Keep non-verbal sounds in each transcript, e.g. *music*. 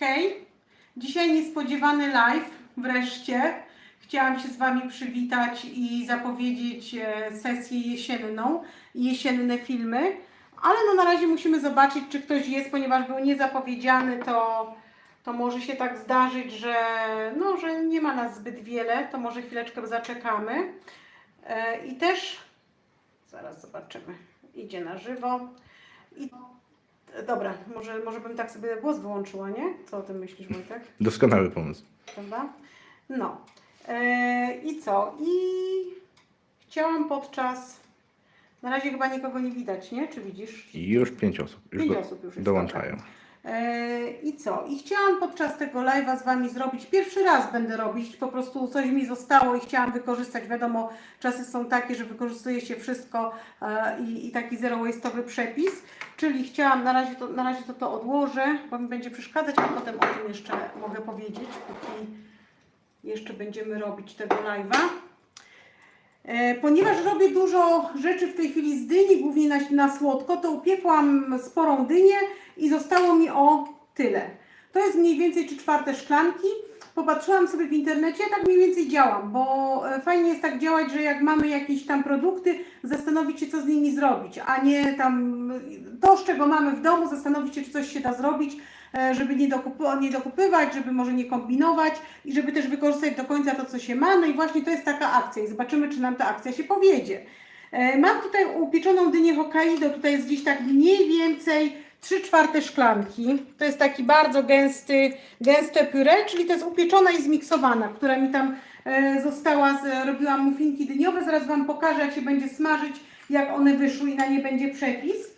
hej! Dzisiaj niespodziewany live, wreszcie. Chciałam się z Wami przywitać i zapowiedzieć e, sesję jesienną jesienne filmy, ale no na razie musimy zobaczyć, czy ktoś jest, ponieważ był niezapowiedziany, to, to może się tak zdarzyć, że, no, że nie ma nas zbyt wiele, to może chwileczkę zaczekamy. E, I też, zaraz zobaczymy, idzie na żywo. I Dobra, może, może bym tak sobie głos wyłączyła, nie? Co o tym myślisz, Wojtek? Doskonały pomysł. Prawda? No. E, I co? I chciałam podczas. Na razie chyba nikogo nie widać, nie? Czy widzisz? I już pięć osób. Już Pięć do, osób już jest, dołączają. E, I co? I chciałam podczas tego live'a z Wami zrobić, pierwszy raz będę robić, po prostu coś mi zostało i chciałam wykorzystać, wiadomo, czasy są takie, że wykorzystuje się wszystko e, i, i taki zero waste'owy przepis, czyli chciałam, na razie, to, na razie to, to odłożę, bo mi będzie przeszkadzać, a potem o tym jeszcze mogę powiedzieć, póki jeszcze będziemy robić tego live'a. E, Ponieważ robię dużo rzeczy w tej chwili z dyni, głównie na, na słodko, to upiekłam sporą dynię i zostało mi o tyle. To jest mniej więcej trzy czwarte szklanki. Popatrzyłam sobie w internecie, tak mniej więcej działam, bo e, fajnie jest tak działać, że jak mamy jakieś tam produkty, zastanowić się, co z nimi zrobić, a nie tam to, z czego mamy w domu, zastanowić się, czy coś się da zrobić, żeby nie, dokup- nie dokupywać, żeby może nie kombinować i żeby też wykorzystać do końca to, co się ma. No i właśnie to jest taka akcja i zobaczymy, czy nam ta akcja się powiedzie. E, Mam tutaj upieczoną dynię Hokkaido, tutaj jest gdzieś tak mniej więcej 3 czwarte szklanki. To jest taki bardzo gęsty, gęste puree, czyli to jest upieczona i zmiksowana, która mi tam e, została, robiłam muffinki dyniowe, zaraz Wam pokażę jak się będzie smażyć, jak one wyszły i na nie będzie przepis.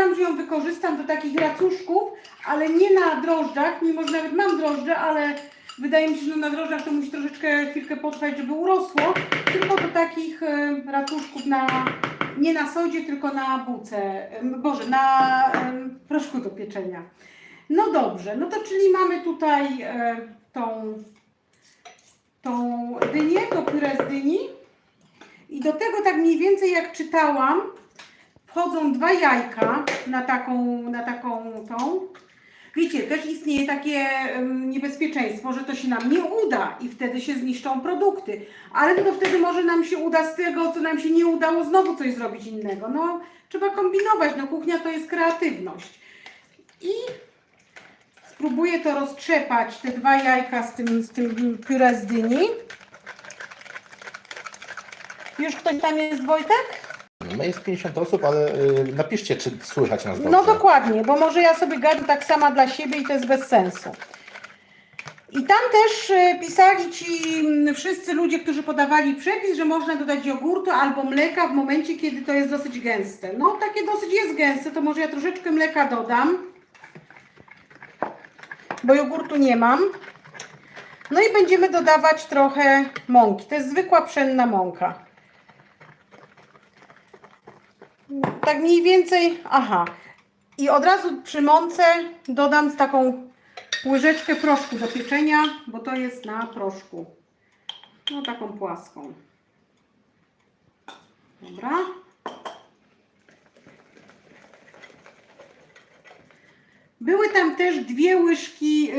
No stwierdziłam, że ją wykorzystam do takich racuszków, ale nie na drożdżach, mimo że nawet mam drożdże, ale wydaje mi się, że na drożdżach to musi troszeczkę chwilkę potrwać, żeby urosło, tylko do takich e, racuszków na, nie na sodzie, tylko na bułce, em, boże, na em, proszku do pieczenia. No dobrze, no to czyli mamy tutaj e, tą, tą dynię, to purę z dyni i do tego tak mniej więcej jak czytałam, wchodzą dwa jajka na taką, na taką tą. Wiecie, też istnieje takie niebezpieczeństwo, że to się nam nie uda i wtedy się zniszczą produkty. Ale to wtedy może nam się uda z tego, co nam się nie udało, znowu coś zrobić innego. No, trzeba kombinować. No, kuchnia to jest kreatywność. I spróbuję to roztrzepać, te dwa jajka z tym, z tym puree z dyni. Już ktoś tam jest, Wojtek? No jest 50 osób, ale y, napiszcie, czy słychać nas dobrze. No dokładnie, bo może ja sobie gadam tak sama dla siebie i to jest bez sensu. I tam też e, pisali ci mm, wszyscy ludzie, którzy podawali przepis, że można dodać jogurtu albo mleka w momencie, kiedy to jest dosyć gęste. No takie dosyć jest gęste, to może ja troszeczkę mleka dodam, bo jogurtu nie mam. No i będziemy dodawać trochę mąki. To jest zwykła pszenna mąka. Tak mniej więcej, aha. I od razu przy mące dodam taką łyżeczkę proszku do pieczenia, bo to jest na proszku. No taką płaską. Dobra. Były tam też dwie łyżki,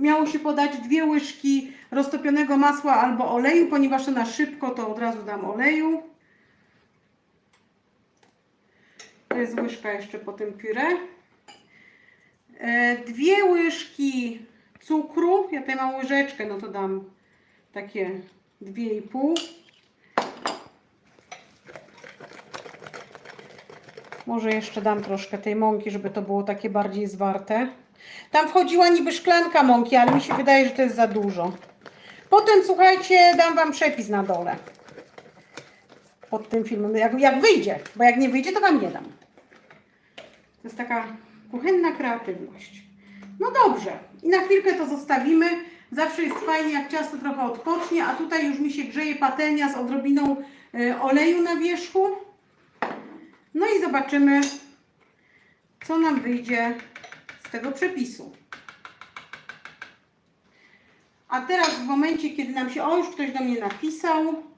miało się podać dwie łyżki roztopionego masła albo oleju, ponieważ na szybko, to od razu dam oleju. To jest łyżka jeszcze po tym puree. E, Dwie łyżki cukru. Ja tutaj mam łyżeczkę, no to dam takie dwie i pół. Może jeszcze dam troszkę tej mąki, żeby to było takie bardziej zwarte. Tam wchodziła niby szklanka mąki, ale mi się wydaje, że to jest za dużo. Potem, słuchajcie, dam Wam przepis na dole. Pod tym filmem, jak, jak wyjdzie, bo jak nie wyjdzie, to Wam nie dam. To jest taka kuchenna kreatywność. No dobrze. I na chwilkę to zostawimy. Zawsze jest fajnie, jak ciasto trochę odpocznie, a tutaj już mi się grzeje patelnia z odrobiną y, oleju na wierzchu. No i zobaczymy, co nam wyjdzie z tego przepisu. A teraz w momencie, kiedy nam się... O, już ktoś do mnie napisał.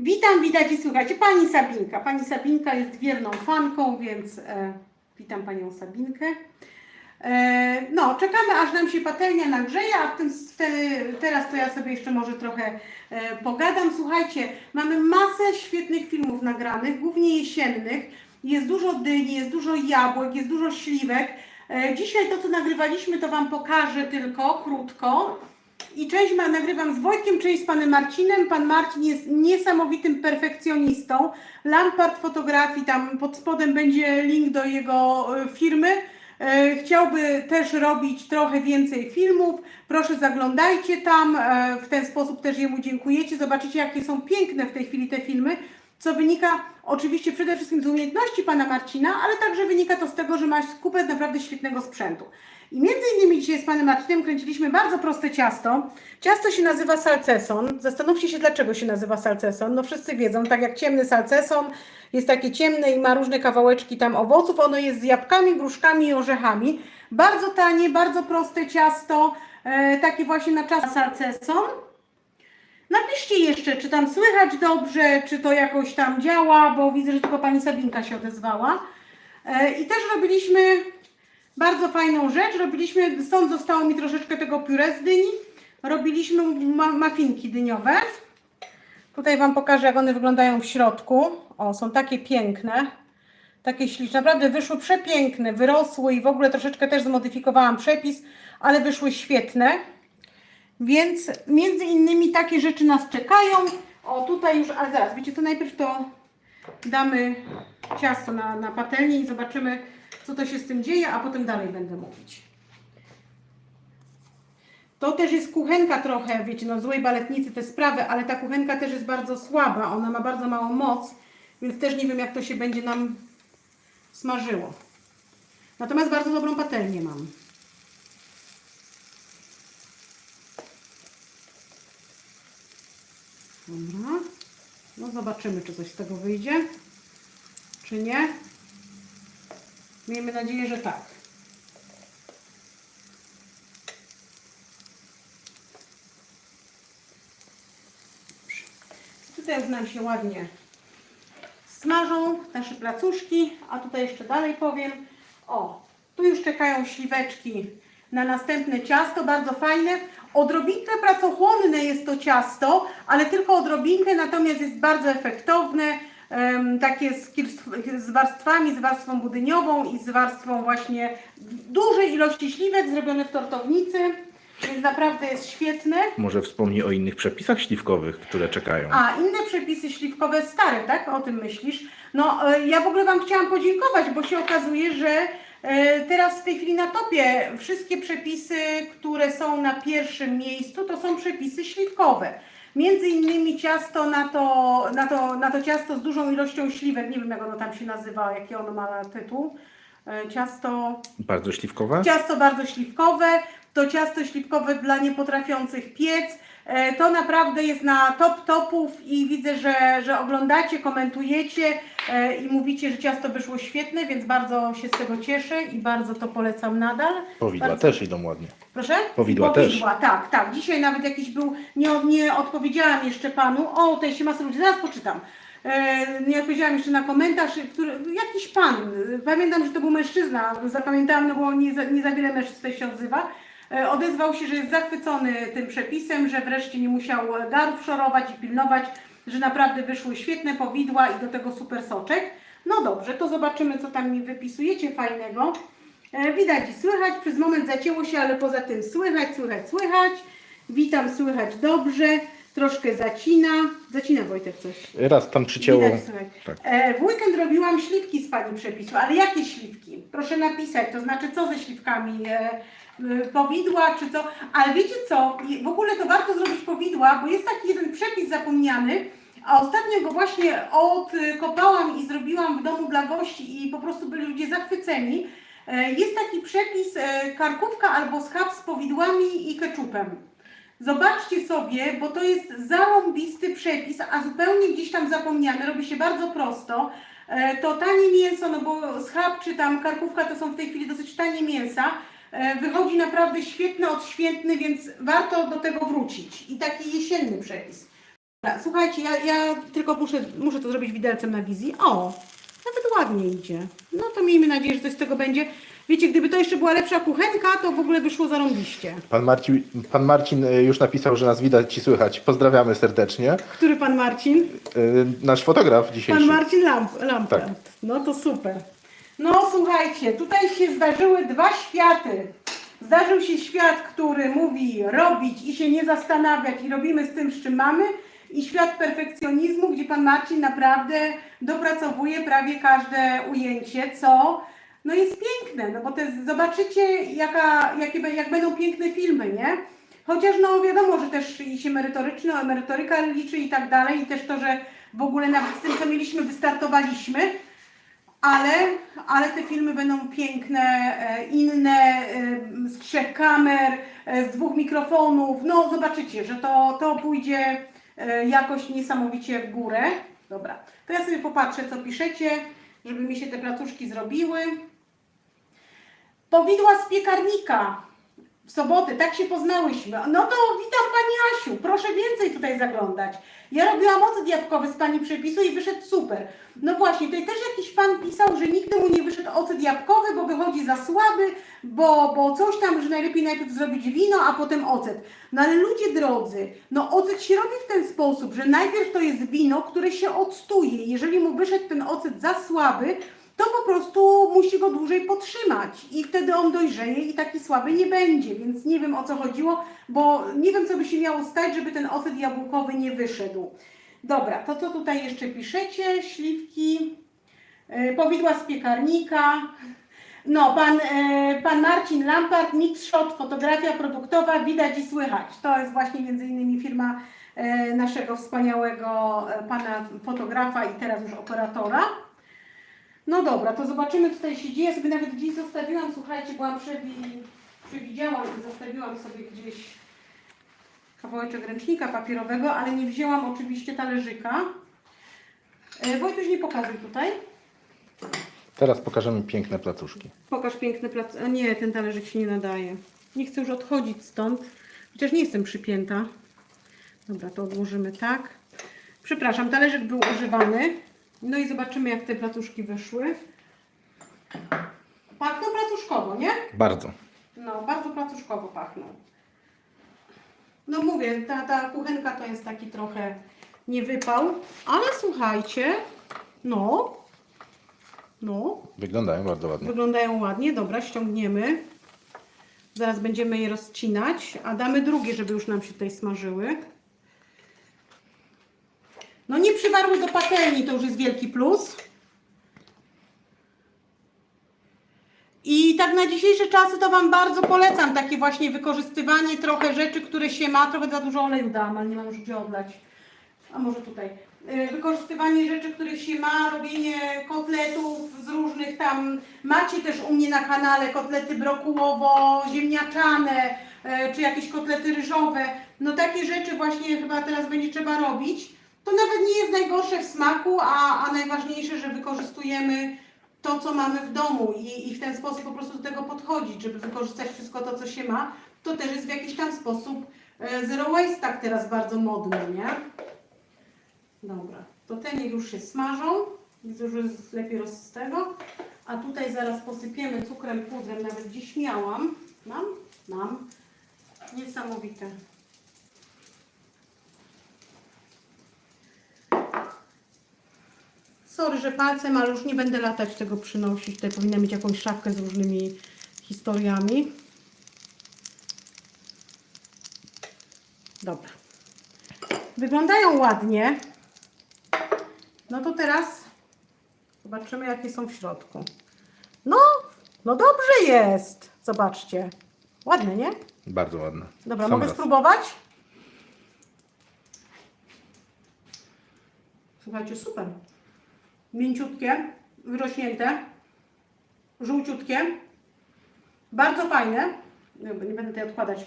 Witam, widać i słuchajcie. Pani Sabinka. Pani Sabinka jest wierną fanką, więc e, witam Panią Sabinkę. E, No, czekamy aż nam się patelnia nagrzeje, a w tym, te, teraz to ja sobie jeszcze może trochę e, pogadam. Słuchajcie, mamy masę świetnych filmów nagranych, głównie jesiennych. Jest dużo dyni, jest dużo jabłek, jest dużo śliwek. E, Dzisiaj to, co nagrywaliśmy, to Wam pokażę tylko krótko. I część ma, nagrywam z Wojtkiem, część z panem Marcinem. Pan Marcin jest niesamowitym perfekcjonistą. Lampart fotografii, tam pod spodem będzie link do jego e, firmy. E, Chciałby też robić trochę więcej filmów. Proszę zaglądajcie tam. e, W ten sposób też jemu dziękujecie. Zobaczycie, jakie są piękne w tej chwili te filmy. Co wynika oczywiście przede wszystkim z umiejętności pana Marcina, ale także wynika to z tego, że ma kupę naprawdę świetnego sprzętu. I między innymi dzisiaj z panem Marcinem kręciliśmy bardzo proste ciasto. Ciasto się nazywa salceson. Zastanówcie się, dlaczego się nazywa salceson. No wszyscy wiedzą, tak jak ciemny salceson jest takie ciemne i ma różne kawałeczki tam owoców. Ono jest z jabłkami, gruszkami i orzechami. Bardzo tanie, bardzo proste ciasto. E, takie właśnie na czas salceson. Napiszcie jeszcze, czy tam słychać dobrze, czy to jakoś tam działa, bo widzę, że tylko pani Sabinka się odezwała. E, I też robiliśmy bardzo fajną rzecz. Robiliśmy, stąd zostało mi troszeczkę tego pióre z dyni. Robiliśmy ma mafinki dyniowe. Tutaj Wam pokażę, jak one wyglądają w środku. O, są takie piękne. Takie śliczne. Naprawdę wyszły przepiękne, wyrosły i w ogóle troszeczkę też zmodyfikowałam przepis, ale wyszły świetne. Więc między innymi takie rzeczy nas czekają. O, tutaj już, ale zaraz, wiecie co, najpierw to damy ciasto na, na patelnię i zobaczymy, co to się z tym dzieje, a potem dalej będę mówić. To też jest kuchenka trochę, wiecie, no złej baletnicy te sprawy, ale ta kuchenka też jest bardzo słaba, ona ma bardzo małą moc, więc też nie wiem, jak to się będzie nam smażyło. Natomiast bardzo dobrą patelnię mam. Dobra. No zobaczymy, czy coś z tego wyjdzie, czy nie. Miejmy nadzieję, że tak. Tutaj już nam się ładnie smażą nasze placuszki, a tutaj jeszcze dalej powiem. O, tu już czekają śliweczki na następne ciasto, bardzo fajne. Odrobinkę pracochłonne jest to ciasto, ale tylko odrobinkę, natomiast jest bardzo efektowne. takie z, warstwami, z warstwą budyniową i z warstwą właśnie dużej ilości śliwek zrobione w tortownicy, więc naprawdę jest świetne. Może wspomnij o innych przepisach śliwkowych, które czekają. A, inne przepisy śliwkowe stare, tak? O tym myślisz? No, e, ja w ogóle Wam chciałam podziękować, bo się okazuje, że teraz w tej chwili na topie wszystkie przepisy, które są na pierwszym miejscu, to są przepisy śliwkowe. Między innymi ciasto na to, na to, na to ciasto z dużą ilością śliwek, nie wiem jak ono tam się nazywa, jaki ono ma tytuł. E, Ciasto Bardzo śliwkowe? Ciasto bardzo śliwkowe, to ciasto śliwkowe dla niepotrafiących piec. E, To naprawdę jest na top topów i widzę, że, że oglądacie, komentujecie e, i mówicie, że ciasto wyszło świetne, więc bardzo się z tego cieszę i bardzo to polecam nadal. Powidła bardzo... też idą ładnie. Proszę? Powidła powidła tak, tak. Dzisiaj nawet jakiś był, nie, nie odpowiedziałam jeszcze panu. O, tutaj się masa ludzi, zaraz poczytam. E, nie odpowiedziałam jeszcze na komentarz, który, jakiś pan, pamiętam, że to był mężczyzna, zapamiętałam, no bo nie za, nie za wiele mężczyzn się odzywa. E, odezwał się, że jest zachwycony tym przepisem, że wreszcie nie musiał garów szorować i pilnować, że naprawdę wyszły świetne powidła i do tego super soczek. No dobrze, to zobaczymy, co tam mi wypisujecie fajnego. E, Widać i słychać, przez moment zacięło się, ale poza tym słychać, słychać, słychać. Witam, słychać dobrze, troszkę zacina. Zacina Wojtek coś. Raz tam przycięło. Widać. Tak. E, w weekend robiłam śliwki z Pani przepisu, ale jakie śliwki? Proszę napisać, to znaczy co ze śliwkami? E, powidła czy co? Ale wiecie co, w ogóle to warto zrobić powidła, bo jest taki jeden przepis zapomniany, a ostatnio go właśnie odkopałam i zrobiłam w domu dla gości i po prostu byli ludzie zachwyceni. E, Jest taki przepis e, karkówka albo schab z powidłami i keczupem. Zobaczcie sobie, bo to jest zarąbisty przepis, a zupełnie gdzieś tam zapomniany, robi się bardzo prosto. To tanie mięso, no bo schab czy tam karkówka to są w tej chwili dosyć tanie mięsa. E, Wychodzi naprawdę świetny, odświętny, więc warto do tego wrócić. I taki jesienny przepis. Dobra, Słuchajcie, ja, ja tylko muszę, muszę to zrobić widelcem na wizji. O, nawet ładnie idzie. No to miejmy nadzieję, że coś z tego będzie. Wiecie, gdyby to jeszcze była lepsza kuchenka, to w ogóle by szło zarąbiście. Pan Marcin, pan Marcin y, już napisał, że nas widać i słychać. Pozdrawiamy serdecznie. Który pan Marcin? Y, Nasz fotograf Pan dzisiejszy. Marcin Lamp, Lampert. Tak. No to super. No słuchajcie, tutaj się zdarzyły dwa światy. Zdarzył się świat, który mówi robić i się nie zastanawiać i robimy z tym, z czym mamy. I świat perfekcjonizmu, gdzie pan Marcin naprawdę dopracowuje prawie każde ujęcie, co no jest piękne, no bo to zobaczycie jaka, jakie, jak będą piękne filmy, nie? Chociaż no wiadomo, że też i się merytoryczne, merytoryka liczy i tak dalej i też to, że w ogóle nawet z tym, co mieliśmy, wystartowaliśmy, ale, ale te filmy będą piękne, e, inne, e, z trzech kamer, e, z dwóch mikrofonów. No zobaczycie, że to, to pójdzie jakoś niesamowicie w górę. Dobra, to ja sobie popatrzę, co piszecie, żeby mi się te placuszki zrobiły. Powidła z piekarnika w sobotę, tak się poznałyśmy. No to witam Pani Asiu, proszę więcej tutaj zaglądać. Ja robiłam ocet jabłkowy z Pani przepisu i wyszedł super. No właśnie, tutaj też jakiś Pan pisał, że nigdy mu nie wyszedł ocet jabłkowy, bo wychodzi za słaby, bo, bo coś tam, że najlepiej najpierw zrobić wino, a potem ocet. No ale ludzie drodzy, no ocet się robi w ten sposób, że najpierw to jest wino, które się odstuje. Jeżeli mu wyszedł ten ocet za słaby, to po prostu musi go dłużej podtrzymać i wtedy on dojrzeje i taki słaby nie będzie, więc nie wiem o co chodziło, bo nie wiem co by się miało stać, żeby ten ocet jabłkowy nie wyszedł. Dobra, to co tutaj jeszcze piszecie? Śliwki, yy, powidła z piekarnika. No, pan, e, pan Marcin Lampart, Mix Shot, fotografia produktowa, widać i słychać. To jest właśnie między innymi firma e, naszego wspaniałego e, pana fotografa i teraz już operatora. No dobra, to zobaczymy, co tutaj się dzieje. Ja sobie nawet gdzieś zostawiłam, słuchajcie, byłam przewi... przewidziałam i zostawiłam sobie gdzieś kawałeczek ręcznika papierowego, ale nie wzięłam oczywiście talerzyka. E, Wojtuś, nie pokazuj tutaj. Teraz pokażemy piękne placuszki. Pokaż piękny plac. A nie, ten talerzyk się nie nadaje. Nie chcę już odchodzić stąd, chociaż nie jestem przypięta. Dobra, to odłożymy tak. Przepraszam, talerzyk był używany. No i zobaczymy, jak te placuszki wyszły. Pachną placuszkowo, nie? Bardzo. No, bardzo placuszkowo pachną. No mówię, ta, ta kuchenka to jest taki trochę niewypał, ale słuchajcie, no, no, Wyglądają bardzo ładnie. Wyglądają ładnie, dobra, ściągniemy. Zaraz będziemy je rozcinać, a damy drugie, żeby już nam się tutaj smażyły. No nie przywarły do patelni, to już jest wielki plus. I tak na dzisiejsze czasy to Wam bardzo polecam takie właśnie wykorzystywanie trochę rzeczy, które się ma. Trochę za dużo oleju dałam, ale nie mam już gdzie odlać. A może tutaj. Y, Wykorzystywanie rzeczy, których się ma, robienie kotletów z różnych tam. Macie też u mnie na kanale kotlety brokułowo-ziemniaczane, y, czy jakieś kotlety ryżowe. No takie rzeczy właśnie chyba teraz będzie trzeba robić. To nawet nie jest najgorsze w smaku, a, a najważniejsze, że wykorzystujemy to, co mamy w domu i, i w ten sposób po prostu do tego podchodzić, żeby wykorzystać wszystko to, co się ma. To też jest w jakiś tam sposób e, zero waste tak teraz bardzo modny, nie? Dobra, to te niech już się smażą. Widzę, że jest lepiej roz z tego. A tutaj zaraz posypiemy cukrem, pudrem, nawet dziś miałam. Mam? Mam. Niesamowite. Sorry, że palcem, ale już nie będę latać tego przynosić. Tutaj powinna mieć jakąś szafkę z różnymi historiami. Dobra. Wyglądają ładnie. No to teraz zobaczymy, jakie są w środku. No, no dobrze jest. Zobaczcie. Ładne, nie? Bardzo ładne. Dobra, Sam mogę raz. spróbować? Słuchajcie, super. Mięciutkie, wyrośnięte, żółciutkie. Bardzo fajne. Nie, nie będę tutaj odkładać.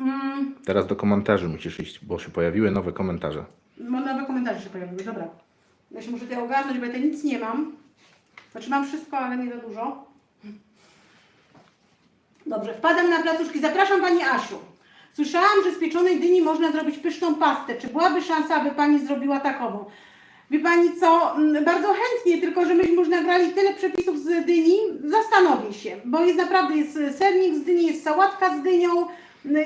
Mm, Teraz do komentarzy musisz iść, bo się pojawiły nowe komentarze. no, nowe komentarze się pojawiły, dobra. Ja się muszę tutaj ogarnąć, bo ja tutaj nic nie mam. Znaczy mam wszystko, ale nie za dużo. Dobrze, wpadam na placuszki. Zapraszam Pani Asiu. Słyszałam, że z pieczonej dyni można zrobić pyszną pastę. Czy byłaby szansa, aby Pani zrobiła takową? Wie Pani co, bardzo chętnie, tylko że myśmy już nagrali tyle przepisów z dyni, zastanowię się, bo jest naprawdę, jest sernik z dyni, jest sałatka z dynią,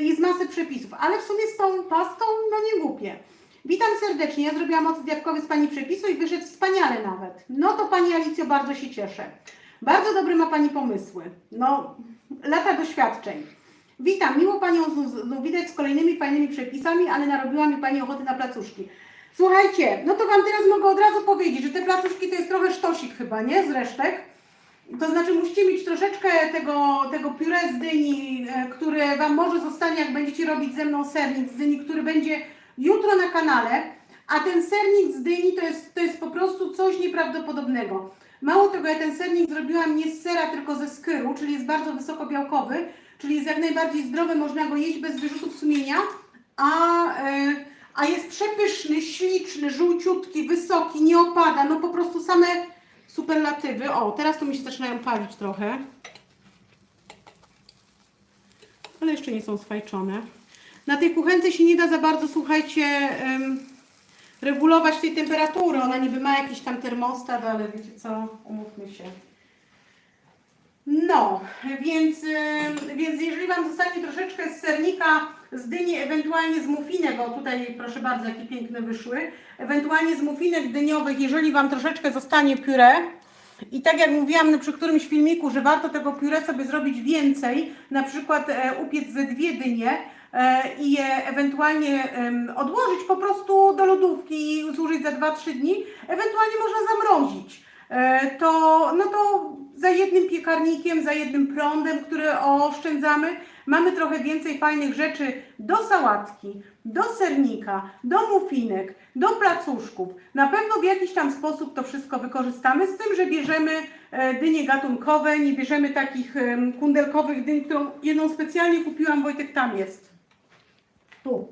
jest masę przepisów, ale w sumie z tą pastą, no nie głupie. Witam serdecznie, ja zrobiłam ocet jabłkowy z Pani przepisu i wyszedł wspaniale nawet. No to Pani Alicjo, bardzo się cieszę. Bardzo dobre ma Pani pomysły. No, lata doświadczeń. Witam, miło Panią widać z kolejnymi fajnymi przepisami, ale narobiła mi Pani ochoty na placuszki. Słuchajcie, no to Wam teraz mogę od razu powiedzieć, że te placuszki to jest trochę sztosik chyba, nie? Z resztek. To znaczy musicie mieć troszeczkę tego, tego pióre z dyni, e, które Wam może zostanie, jak będziecie robić ze mną sernik z dyni, który będzie jutro na kanale. A ten sernik z dyni to jest, to jest po prostu coś nieprawdopodobnego. Mało tego, ja ten sernik zrobiłam nie z sera, tylko ze skyru, czyli jest bardzo wysokobiałkowy, czyli jest jak najbardziej zdrowy, można go jeść bez wyrzutów sumienia, a, e, a jest przepyszny, śliczny, żółciutki, wysoki, nie opada, no po prostu same superlatywy. O, teraz to mi się zaczynają palić trochę. Ale jeszcze nie są sfajczone. Na tej kuchence się nie da za bardzo, słuchajcie, regulować tej temperatury. Ona niby ma jakiś tam termostat, ale wiecie co, umówmy się. No, więc, więc jeżeli Wam zostanie troszeczkę z sernika, z dyni, ewentualnie z mufinek, o tutaj proszę bardzo, jakie piękne wyszły, ewentualnie z mufinek dyniowych, jeżeli Wam troszeczkę zostanie pióre, i tak jak mówiłam przy którymś filmiku, że warto tego pióre sobie zrobić więcej, na przykład e, upiec ze dwie dynie e, i je ewentualnie odłożyć po prostu do lodówki i zużyć za 2-3 dni, ewentualnie można zamrozić. E, to, no to za jednym piekarnikiem, za jednym prądem, który oszczędzamy, mamy trochę więcej fajnych rzeczy do sałatki, do sernika, do mufinek, do placuszków. Na pewno w jakiś tam sposób to wszystko wykorzystamy, z tym, że bierzemy e, dynie gatunkowe, nie bierzemy takich kundelkowych dyń, którą jedną specjalnie kupiłam, Wojtek tam jest. Tu,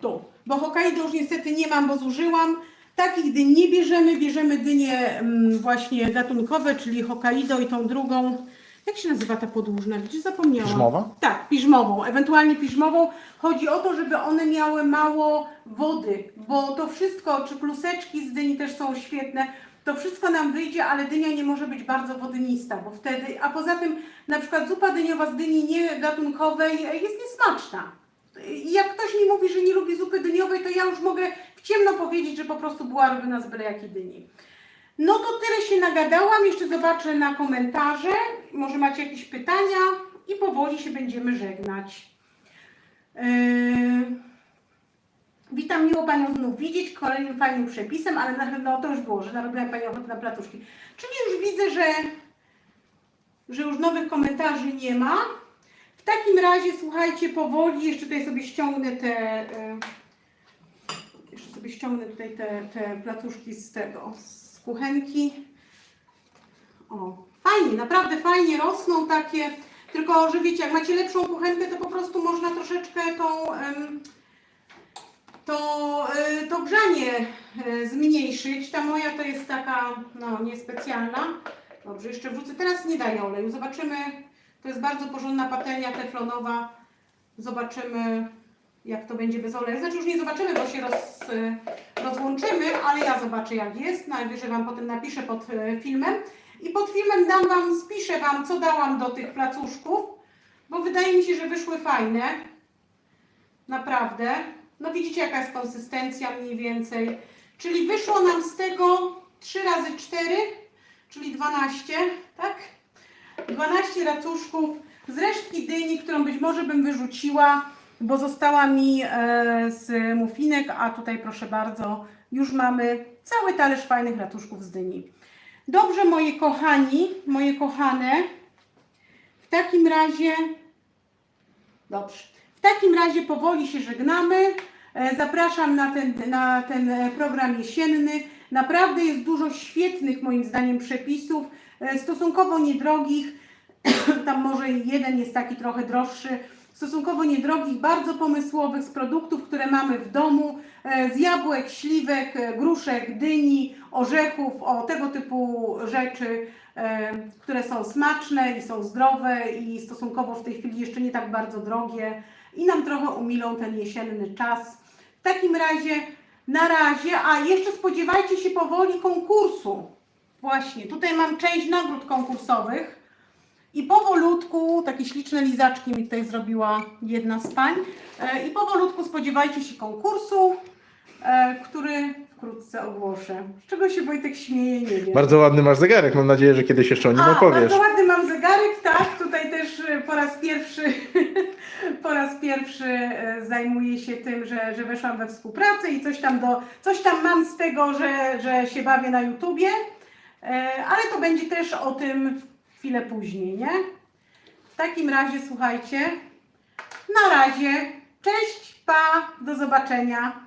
tu. Bo Hokkaido już niestety nie mam, bo zużyłam. Takich dyń nie bierzemy, bierzemy dynie właśnie gatunkowe, czyli Hokkaido i tą drugą. Jak się nazywa ta podłużna? Widzisz, zapomniałam. Piżmowa? Tak, piżmową, ewentualnie piżmową. Chodzi o to, żeby one miały mało wody, bo to wszystko, czy kluseczki z dyni też są świetne, to wszystko nam wyjdzie, ale dynia nie może być bardzo wodnista, bo wtedy, a poza tym na przykład zupa dyniowa z dyni niegatunkowej jest niesmaczna. I jak ktoś mi mówi, że nie lubi zupy dyniowej, to ja już mogę w ciemno powiedzieć, że po prostu była robiona z byle jakiej dyni. No to tyle się nagadałam, jeszcze zobaczę na komentarze, może macie jakieś pytania i powoli się będziemy żegnać. Yy... Witam, miło Panią znów widzieć, kolejnym fajnym przepisem, ale na, no, to już było, że narobiłam Pani ochotę na platuszki. Czyli już widzę, że, że już nowych komentarzy nie ma. W takim razie, słuchajcie, powoli, jeszcze tutaj sobie ściągnę te... Yy... Jeszcze sobie ściągnę tutaj te, te placuszki z tego, z kuchenki. O, fajnie, naprawdę fajnie rosną takie. Tylko, że wiecie, jak macie lepszą kuchenkę, to po prostu można troszeczkę tą, to, y, to grzanie y, zmniejszyć. Ta moja to jest taka, no, niespecjalna. Dobrze, jeszcze wrzucę. Teraz nie daję oleju. Zobaczymy. To jest bardzo porządna patelnia teflonowa. Zobaczymy, jak to będzie bez oleju. Znaczy już nie zobaczymy, bo się roz, y, rozłączymy, ale ja zobaczę jak jest. Najwyżej Wam potem napiszę pod y, filmem. I pod filmem dam Wam, spiszę Wam, co dałam do tych placuszków, bo wydaje mi się, że wyszły fajne. Naprawdę. No widzicie, jaka jest konsystencja mniej więcej. Czyli wyszło nam z tego 3 razy 4, czyli 12, tak? 12 racuszków z resztki dyni, którą być może bym wyrzuciła, bo została mi e, z mufinek, a tutaj proszę bardzo, już mamy cały talerz fajnych racuszków z dyni. Dobrze, moi kochani, moje kochane, w takim razie, dobrze, w takim razie powoli się żegnamy. E, Zapraszam na ten, na ten program jesienny. Naprawdę jest dużo świetnych, moim zdaniem, przepisów, e, stosunkowo niedrogich. *coughs* Tam może jeden jest taki trochę droższy. Stosunkowo niedrogich, bardzo pomysłowych, z produktów, które mamy w domu, e, z jabłek, śliwek, e, gruszek, dyni, orzechów, o tego typu rzeczy, e, które są smaczne i są zdrowe i stosunkowo w tej chwili jeszcze nie tak bardzo drogie i nam trochę umilą ten jesienny czas. W takim razie na razie, a jeszcze spodziewajcie się powoli konkursu. Właśnie, tutaj mam część nagród konkursowych i powolutku, takie śliczne lizaczki mi tutaj zrobiła jedna z pań, e, i powolutku spodziewajcie się konkursu, e, który wkrótce ogłoszę. Z czego się Wojtek śmieje, nie wiem. Bardzo ładny masz zegarek, mam nadzieję, że kiedyś jeszcze o nim A, opowiesz. bardzo ładny mam zegarek, tak. Tutaj też e, po raz pierwszy, *laughs* po raz pierwszy zajmuję się tym, że, że weszłam we współpracę i coś tam, do, coś tam mam z tego, że, że się bawię na YouTubie, ale to będzie też o tym chwilę później, nie? W takim razie słuchajcie, na razie, cześć, pa, do zobaczenia.